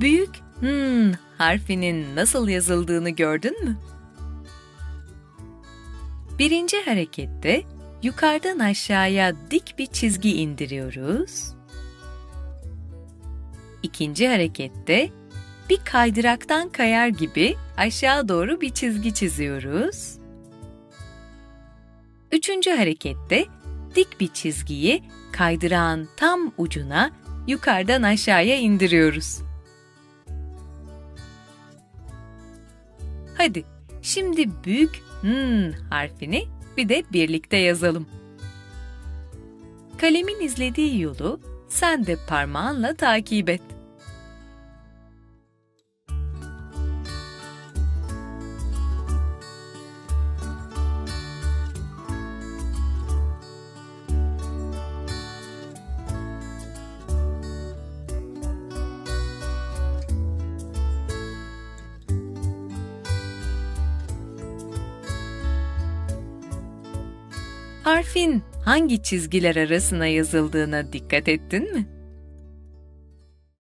Büyük hmm harfinin nasıl yazıldığını gördün mü? Birinci harekette yukarıdan aşağıya dik bir çizgi indiriyoruz. İkinci harekette bir kaydıraktan kayar gibi aşağı doğru bir çizgi çiziyoruz. Üçüncü harekette dik bir çizgiyi kaydırağın tam ucuna yukarıdan aşağıya indiriyoruz. Hadi şimdi büyük N harfini bir de birlikte yazalım. Kalemin izlediği yolu sen de parmağınla takip et. Harfin hangi çizgiler arasına yazıldığına dikkat ettin mi?